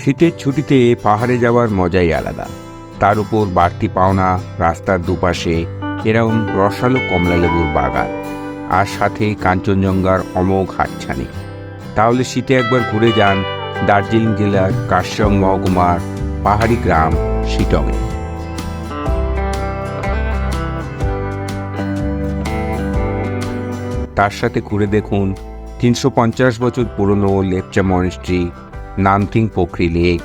শীতের ছুটিতে পাহাড়ে যাওয়ার মজাই আলাদা। তার উপর বাড়তি পাওনা, রাস্তার দুপাশে এরম রসালো কমলালেবুর বাগান, আর সাথে কাঞ্চনজঙ্ঘার অমোঘ হাতছানি। তাহলে শীতে একবার ঘুরে যান দার্জিলিং জেলার কাশ্যং মহকুমার পাহাড়ি গ্রাম শিটংয়ে। তার সাথে ঘুরে দেখুন তিনশো পঞ্চাশ বছর পুরনো Lepcha monastery Namthing Pokhri lake,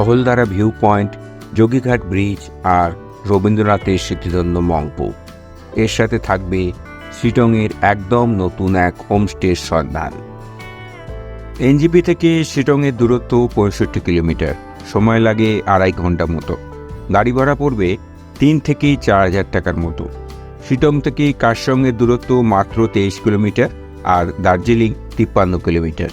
Ahaldara view point Yogighat bridge আর রবীন্দ্রনাথের স্মৃতিধন্য মংপু। এর সাথে থাকবে শিটংয়ের একদম নতুন এক হোমস্টের সন্ধান। এনজিপি থেকে শিটংয়ের দূরত্ব পঁয়ষট্টি কিলোমিটার, সময় লাগে আড়াই ঘণ্টা মতো। গাড়ি ভাড়া পড়বে তিন থেকে চার হাজার টাকার মতো। শিটং থেকে কারসঙ্গের দূরত্ব মাত্র তেইশ কিলোমিটার আর দার্জিলিং তিপ্পান্ন কিলোমিটার।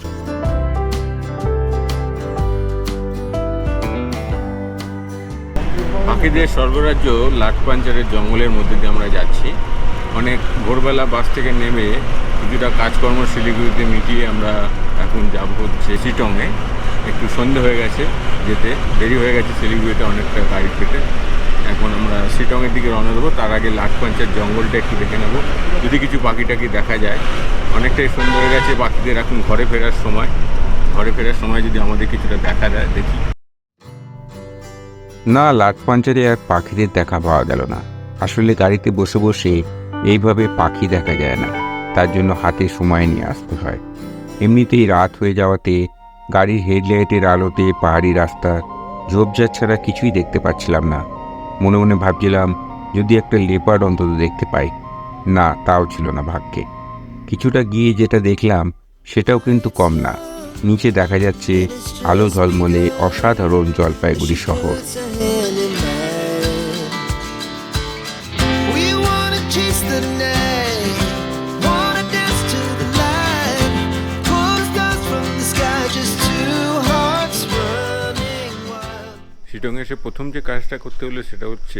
পাখিদের স্বর্গরাজ্য লাটপাঞ্চারের জঙ্গলের মধ্যে দিয়ে আমরা যাচ্ছি। অনেক ভোরবেলা বাস থেকে নেমে কিছুটা কাজকর্ম, শিলিগুড়িতে মিটিয়ে আমরা এখন যাব হচ্ছে শিটংয়ে। একটু সন্ধে হয়ে গেছে, যেতে দেরি হয়ে গেছে শিলিগুড়িতে অনেকটা গাড়ি পেতে এখন আমরা শিটংয়ের দিকে রওনা দেবো। তার আগে লাটপাঞ্চার জঙ্গলটা একটু দেখে নেব। যদি কিছু পাখি টাকি দেখা যায়, অনেকটাই সন্ধে হয়ে গেছে। পাখিদের এখন ঘরে ফেরার সময়। ঘরে ফেরার সময় যদি আমাদের কিছুটা দেখা যায়, দেখি। না লাট পাঞ্চারে আর পাখিদের দেখা পাওয়া গেল না। আসলে গাড়িতে বসে বসে এইভাবে পাখি দেখা যায় না। তার জন্য হাতে সময় নিয়ে আসতে হয়। এমনিতেই রাত হয়ে যাওয়াতে গাড়ির হেডলাইটের আলোতে পাহাড়ি রাস্তা, ঝোপঝাড় ছাড়া কিছুই দেখতে পাচ্ছিলাম না। মনে মনে ভাবছিলাম, যদি একটা লেপার্ড অন্তত দেখতে পাই। না, তাও ছিল না ভাগ্যে। কিছুটা গিয়ে যেটা দেখলাম, সেটাও কিন্তু কম না। নিচে দেখা যাচ্ছে আলো ঝলমলে অসাধারণ জলপাইগুড়ি শহর. শিটং এসে প্রথম যে কাজটা করতে হলো সেটা হচ্ছে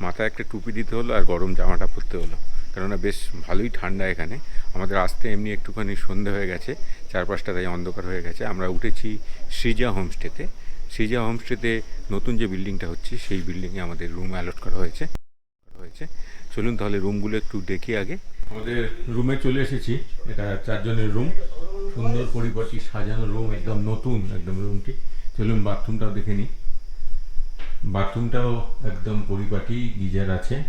মাথায় একটা টুপি দিতে হলো আর গরম জামাটা পরতে হলো। কেননা বেশ ভালোই ঠান্ডা এখানে। আমাদের আসতে এমনি একটুখানি সন্ধে হয়ে গেছে। চারপাশটা তাই অন্ধকার হয়ে গেছে। আমরা উঠেছি সৃজা হোমস্টেতে। সৃজা হোমস্টেতে নতুন যে বিল্ডিংটা হচ্ছে, সেই বিল্ডিংয়ে আমাদের রুম অ্যালট করা হয়েছে। হয়েছে। চলুন তাহলে রুমগুলো একটু দেখি আগে। আমাদের রুমে চলে এসেছি। এটা চারজনের রুম। সুন্দর পরিপাটি সাজানো রুম, একদম নতুন একদম রুমটি। চলুন বাথরুমটাও দেখে নিই। বাথরুমটাও একদম পরিপাটি, গিজার আছে,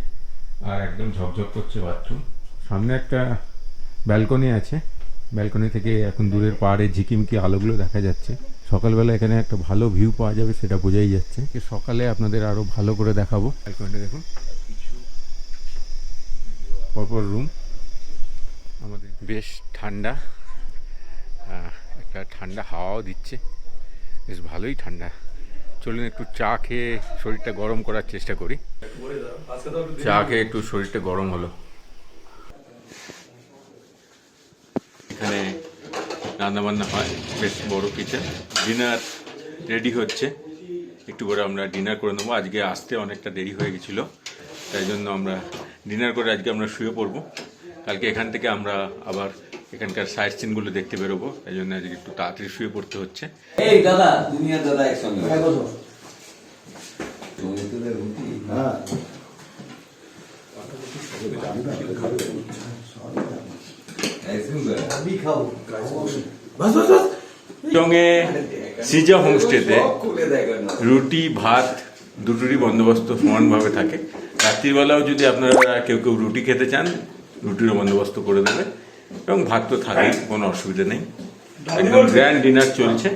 আর একদম ঝকঝক করছে বাথরুম। সামনে একটা ব্যালকনি আছে। ব্যালকনি থেকে এখন দূরের পাহাড়ে ঝিকিমিকি আলোগুলো দেখা যাচ্ছে। সকালবেলা এখানে একটা ভালো ভিউ পাওয়া যাবে সেটা বোঝাই যাচ্ছে। সকালে আপনাদের আরও ভালো করে দেখাবো। ব্যালকনিটা দেখুন। পরপর রুম আমাদের বেশ ঠান্ডা। একটা ঠান্ডা হাওয়াও দিচ্ছে। বেশ ভালোই ঠান্ডা। চলুন একটু চা খেয়ে শরীরটা গরম করার চেষ্টা করি। চা খেয়ে একটু শরীরটা গরম হলো। রান্না বান্না হয় বেশ বড় কিচেন ডিনার রেডি হচ্ছে। একটু করে আমরা ডিনার করে নেব। আজকে আসতে অনেকটা দেরি হয়ে গেছিল তাই জন্য আমরা ডিনার করে আজকে আমরা শুয়ে পড়ব। কালকে এখান থেকে আমরা আবার এখানকার সাইড সিনগুলো দেখতে বেরোবো তাই জন্য আজকে একটু তাড়াতাড়ি শুয়ে পড়তে হচ্ছে। এই দাদা দাদা একসঙ্গে। সঙ্গে সিজা হোমস্টেতে রুটি ভাত দুটোরই বন্দোবস্ত সমানভাবে থাকে। রাত্রিবেলাও যদি আপনারা কেউ কেউ রুটি খেতে চান রুটিরও বন্দোবস্ত করে দেবে। এবং ভাত তো থাকেই কোনো অসুবিধা নেই। একদম গ্র্যান্ড ডিনার চলছে।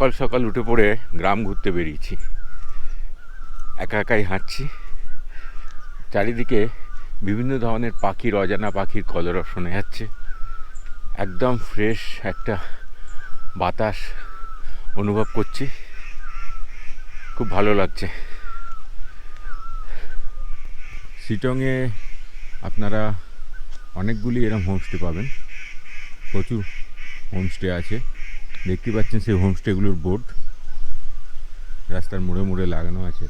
সকাল সকাল উঠে পড়ে গ্রাম ঘুরতে বেরিয়েছি। একা একাই হাঁটছি। চারিদিকে বিভিন্ন ধরনের পাখির, অজানা পাখির কলরব শোনা যাচ্ছে। একদম ফ্রেশ একটা বাতাস অনুভব করছি। খুব ভালো লাগছে। শিটংয়ে আপনারা অনেকগুলি এরকম হোমস্টে পাবেন। প্রচুর হোমস্টে আছে। দেখতে পাচ্ছেন সেই হোমস্টেগুলোর বোর্ড রাস্তার মোড়ে মোড়ে লাগানো আছে।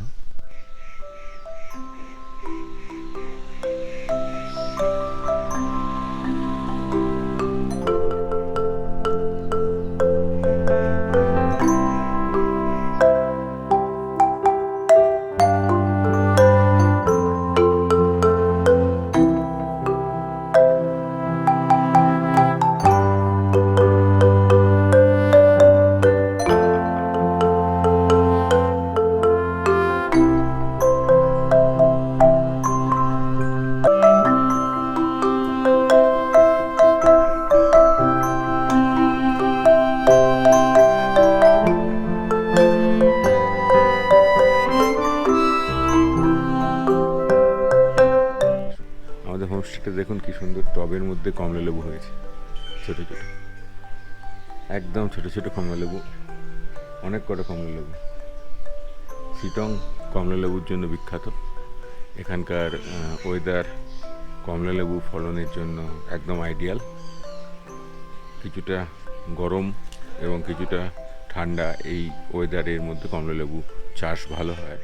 টবের মধ্যে কমলা লেবু হয়েছে, ছোট ছোট। একদম ছোট ছোট কমলা লেবু, অনেক কটা কমলা লেবু। শিটং কমলা লেবুর জন্য বিখ্যাত। এখানকার ওয়েদার কমলা লেবু ফলনের জন্য একদম আইডিয়াল কিছুটা গরম এবং কিছুটা ঠান্ডা এই ওয়েদারের মধ্যে কমলা লেবু চাষ ভালো হয়।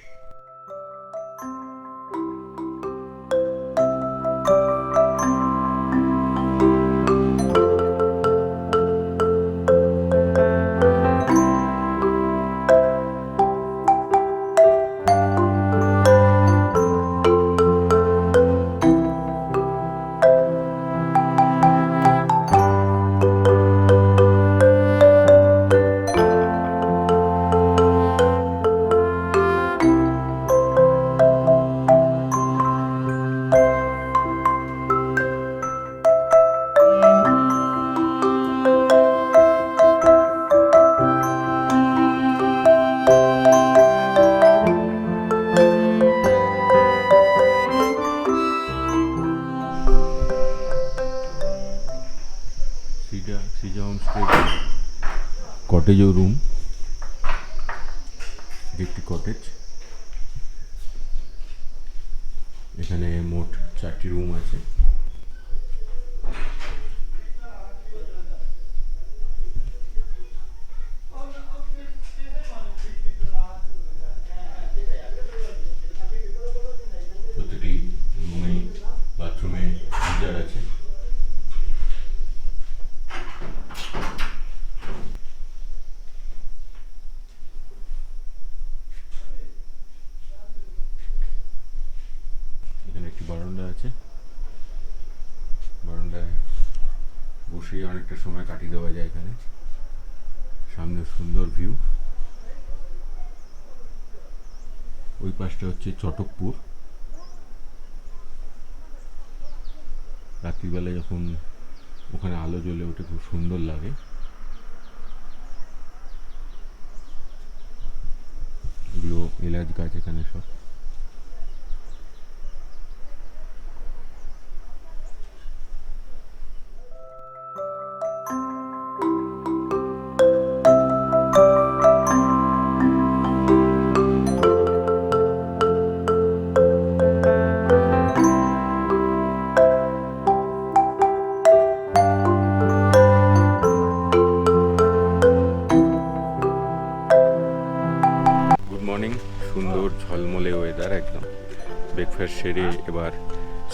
কটেজ ও রুম একটি কটেজ এখানে মোট চারটি রুম আছে প্রতিটি রুমে বাথরুমে গিজার আছে এখানে একটি বারান্দা আছে। বারান্দায় বসেই অনেকটা সময় কাটিয়ে দেওয়া যায় এখানে। সামনে সুন্দর ভিউ ওই পাশটা হচ্ছে চটকপুর। রাত্রিবেলা যখন ওখানে আলো জ্বলে ওঠে, খুব সুন্দর লাগে। এগুলো এলাচ গাছ এখানে সব।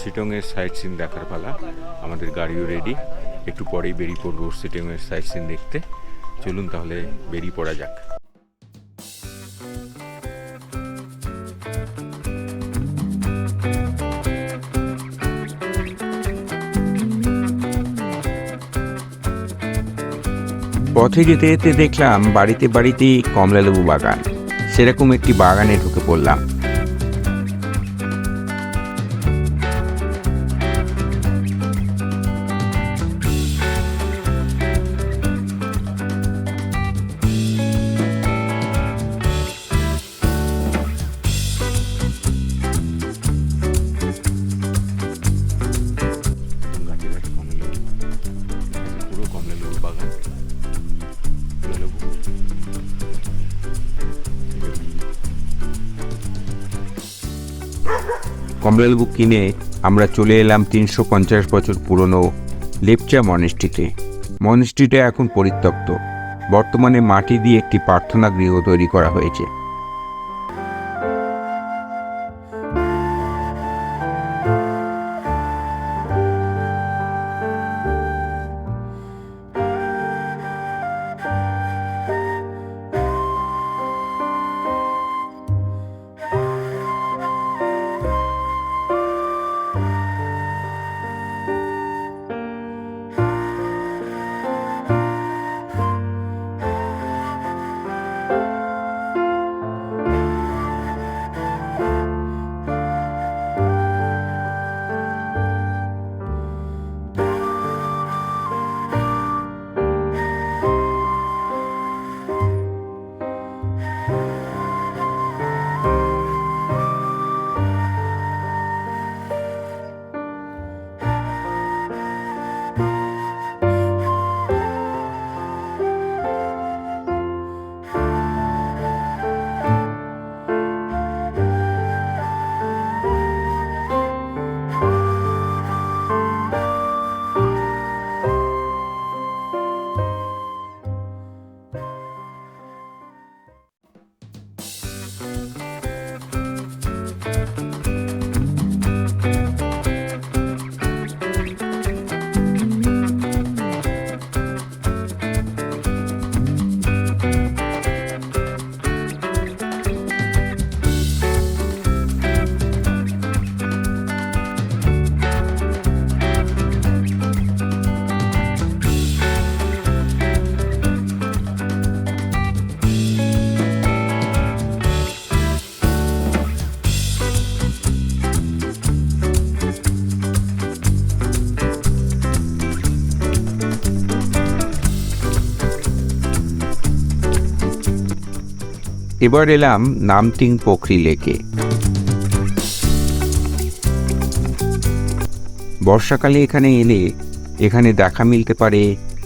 সিটংয়ের সাইট সিন দেখার পালা। আমাদের গাড়িও রেডি একটু পরেই বেরিয়ে পড়ব সিটংয়ের সাইট সিন দেখতে। চলুন তাহলে বেরিয়ে পড়া যাক। পথে যেতে যেতে দেখলাম বাড়িতে বাড়িতেই কমলালেবু বাগান। সেরকম একটি বাগানে ঢুকে পড়লাম। কমলালেবু কিনে আমরা চলে এলাম তিনশো পঞ্চাশ বছর পুরনো লেপচা মনেস্ট্রিতে মনেস্ট্রিটা এখন পরিত্যক্ত। বর্তমানে মাটি দিয়ে একটি প্রার্থনা গৃহ তৈরি করা হয়েছে। এবার এলাম নামটিং পোখরি লেকে। বর্ষাকালে এখানে এলে এখানে দেখা মিলতে পারে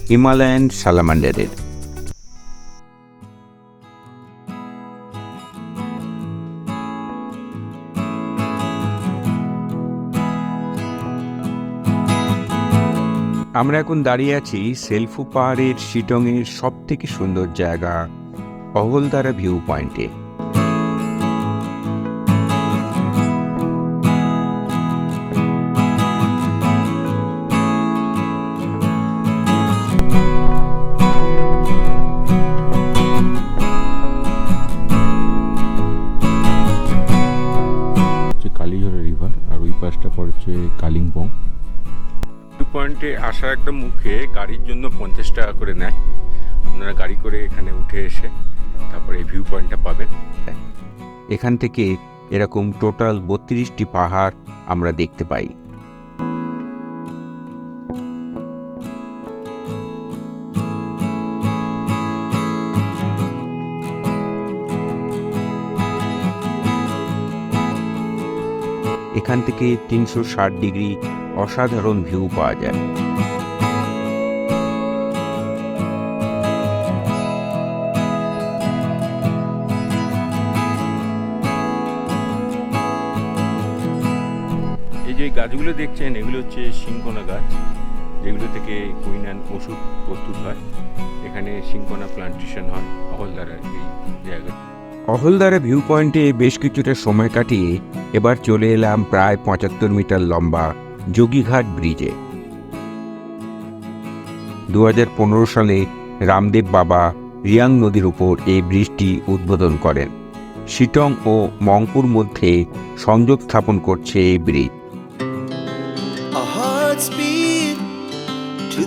হিমালয়ান সালামান্ডারের। আমরা এখন দাঁড়িয়ে আছি সেলফু পাহাড়ের শিটংয়ের সব থেকে সুন্দর জায়গা। অহলদারা ভিউ পয়েন্টে। হচ্ছে কালীঝরা রিভার আর ওই পাশটা পড়ছে কালিম্পং। ভিউ পয়েন্টে আসার একদম মুখে গাড়ির জন্য পঞ্চাশ টাকা করে নেয়। আপনারা গাড়ি করে এখানে উঠে এসে তারপরে ভিউ পয়েন্টটা পাবেন। এখান থেকে এরকম টোটাল বত্রিশটি পাহাড় আমরা দেখতে পাই। এখান থেকে তিনশো ষাট ডিগ্রি অসাধারণ ভিউ পাওয়া যায়। এই গাছগুলো দেখছেন, এগুলো হচ্ছে সিংকোনা গাছ, যেগুলো থেকে কুইনান ওষুধ প্রস্তুত হয়। এখানে সিংকোনা প্লান্টেশন হয় অহলদারার এই জায়গায়। অহলদারা ভিউ পয়েন্টে বেশ কিছুটা সময় কাটিয়ে এবার চলে এলাম প্রায় পঁচাত্তর মিটার লম্বা যোগীঘাট ব্রিজে। দু হাজার পনেরো সালে রামদেব বাবা রিয়াং নদীর উপর এই ব্রিজটি উদ্বোধন করেন। শিটং ও মংপুর মধ্যে সংযোগ স্থাপন করছে এই bridge.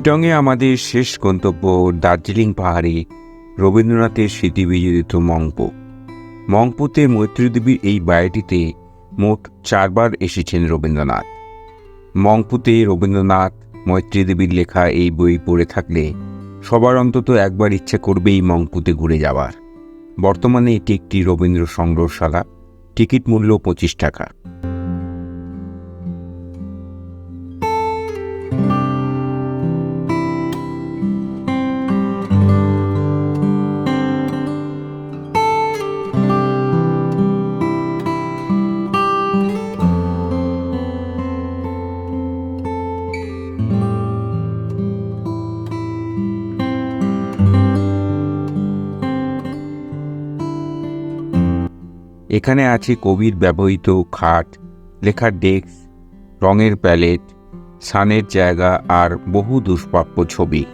শিটংয়ে আমাদের শেষ গন্তব্য দার্জিলিং পাহাড়ে রবীন্দ্রনাথের স্মৃতিবিজড়িত মংপো। মংপোতে মৈত্রী দেবীর এই বাড়িটিতে মোট চারবার এসেছেন রবীন্দ্রনাথ। মংপুতে রবীন্দ্রনাথ মৈত্রী দেবীর লেখা এই বই পড়ে থাকলে সবার অন্তত একবার ইচ্ছে করবেই মংপুতে ঘুরে যাওয়ার। বর্তমানে এটি একটি রবীন্দ্র সংগ্রহশালা। টিকিট মূল্য পঁচিশ টাকা। এখানে আছে কবির ব্যবহৃত খাট লেখার ডেস্ক, রঙের প্যালেট সানের জায়গা আর বহু দুষ্প্রাপ্য ছবি।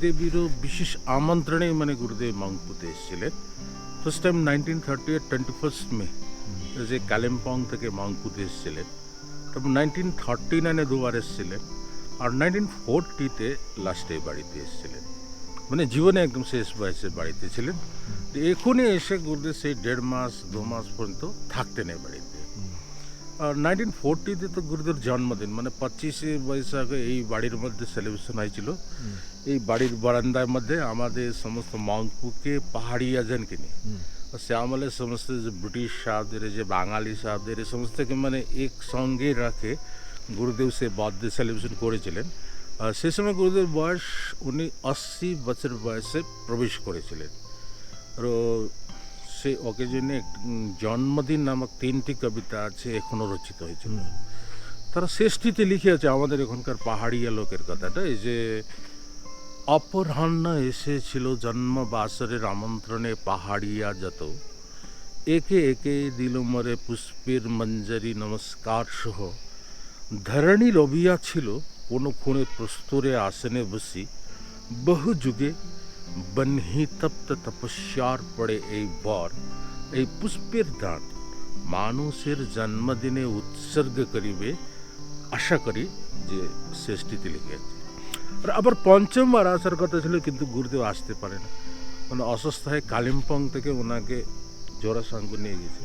দেবীরও বিশেষ আমন্ত্রণেই মানে গুরুদেব মংপুতে এসেছিলেন। First time nineteen thirty eight twenty first May যে কালিম্পং থেকে মংপুতে এসেছিলেন। তারপর নাইনটিন থার্টি নাইনে দুবার এসেছিলেন আর নাইনটিন ফোরটিতে লাস্টে বাড়িতে এসেছিলেন। মানে জীবনে একদম শেষ বয়সে বাড়িতে ছিলেন। এখনই এসে গুরুদেব সেই দেড় মাস দু মাস পর্যন্ত থাকতেন এই বাড়িতে। নাইনটিন ফোরটিতে তো গুরুদেব জন্মদিন মানে পঁচিশে বৈশাখে এই বাড়ির মধ্যে সেলিব্রেশন হয়েছিল। এই বাড়ির বারান্দার মধ্যে আমাদের সমস্ত মঙ্কুকে পাহাড়িয়া জনকে নিয়ে। আমলে সমস্ত যে ব্রিটিশ সাহেবদের যে বাঙালি সাহেবদের এই সমস্তকে মানে একসঙ্গে রাখে গুরুদেব সে বার্থডে সেলিব্রেশন করেছিলেন। আর সে সময় গুরুদেব বয়স উনি আশি বছর বয়সে প্রবেশ করেছিলেন। আর সেই অকেজনে জন্মদিন নামক তিনটি কবিতা আছে এখনও রচিত হয়েছিল তারা শেষটিতে লিখে আছে আমাদের এখানকার পাহাড়িয়া লোকের কথাটা এই যে অপরাহ্ন এসেছিল জন্ম বাসরের আমন্ত্রণে পাহাড়িয়া যত। একে একে দিল মরে পুষ্পের মঞ্জরি নমস্কার সহ। ধরণী রবিয়া ছিল কোনো খুনে প্রস্তরে আসনে বসি। বহু যুগে বনহি তপ্ত তপস্যার পড়ে এই বর এই পুষ্পের দান মানুষের জন্মদিনে উৎসর্গ করিবে আশা করি যে শেষটিতে লিখে আর আবার পঞ্চমবার আসার কথা ছিল কিন্তু গুরুদেব আসতে পারে না মানে অসুস্থ হয়ে কালিম্পং থেকে ওনাকে জোড়াসাঙ্গ নিয়ে গেছে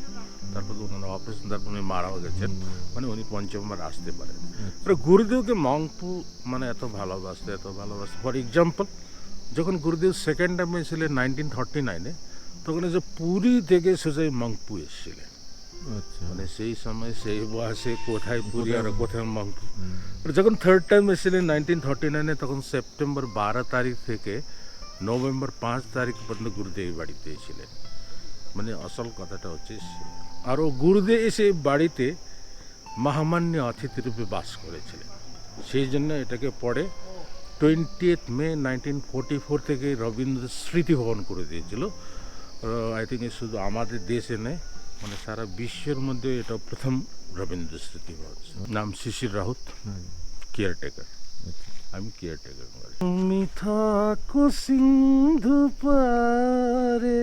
তারপর ওনার অপারেশন তারপর উনি মারাও গেছেন মানে উনি পঞ্চমবার আসতে পারেন গুরুদেবকে মংপু মানে এত ভালোবাসতে এত ভালোবাসতে ফর এক্সাম্পল যখন গুরুদেব সেকেন্ড টাইম এসেছিলেন নাইনটিন থার্টি নাইনে তখন যে পুরী থেকে সোজাই মংপু এসেছিলেন। মানে সেই সময় সেই বয়সে কোথায় পুরী আর কোথায়? মংপু? যখন থার্ড টাইম এসেছিলেন নাইনটিন থার্টি নাইনে তখন সেপ্টেম্বর বারো তারিখ থেকে নভেম্বর পাঁচ তারিখ পর্যন্ত গুরুদেব বাড়িতে এসেছিলেন। মানে আসল কথাটা হচ্ছে। আর ও গুরুদেব এসে বাড়িতে মহামান্য অতিথি রূপে বাস করেছিলেন। সেই জন্য এটাকে পরে twenty May nineteen forty four থেকে রবীন্দ্র স্মৃতি ভবন করে দিয়েছিল। আই থিঙ্ক শুধু আমাদের দেশে নেই মানে সারা বিশ্বের মধ্যে এটা প্রথম রবীন্দ্র স্মৃতি ভবন। নাম শিশির রাহুত কেয়ারটেকার আমি কেয়ারটেকার তুমি থাকো সিন্ধু পারে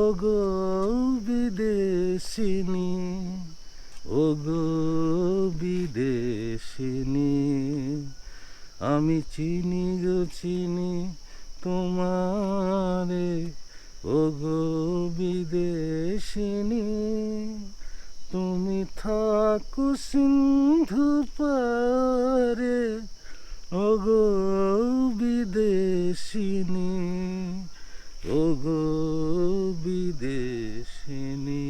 ও গো বিদেশিনী ও গো বিদেশিনী। আমি চিনি গো, চিনি তোমারে ও গো বিদেশিনী। তুমি থাকো সিন্ধু পারে ও গো বিদেশিনী ও গো বিদেশিনী।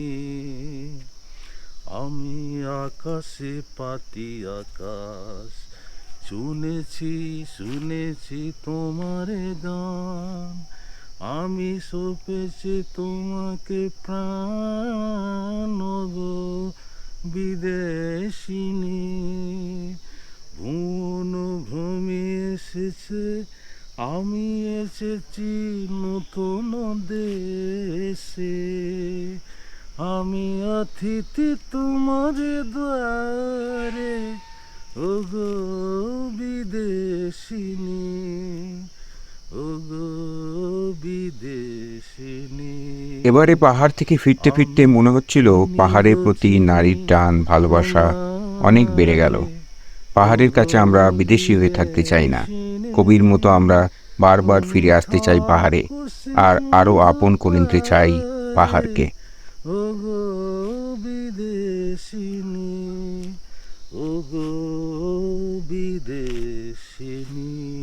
আমি আকাশে পাতি আকাশ শুনেছি শুনেছি তোমার গান। আমি সপেছি তোমাকে প্রাণ গো বিদেশিনী। ভুবন ভূমি এসেছে, আমি এসেছি নতুন দেশে। আমি অতিথি তোমার দ্বারে ও গো বিদেশিনী ও গো বিদেশিনী। এবারে পাহাড় থেকে ফিরতে ফিরতে মনে হচ্ছিল পাহাড়ের প্রতি নারীর টান ভালোবাসা অনেক বেড়ে গেল। পাহাড়ের কাছে আমরা বিদেশি হয়ে থাকতে চাই না। কবির মতো আমরা বারবার ফিরে আসতে চাই পাহাড়ে আর আরও আপন করে নিতে চাই পাহাড়কে। বিদেশিনী ও বিদেশিনী।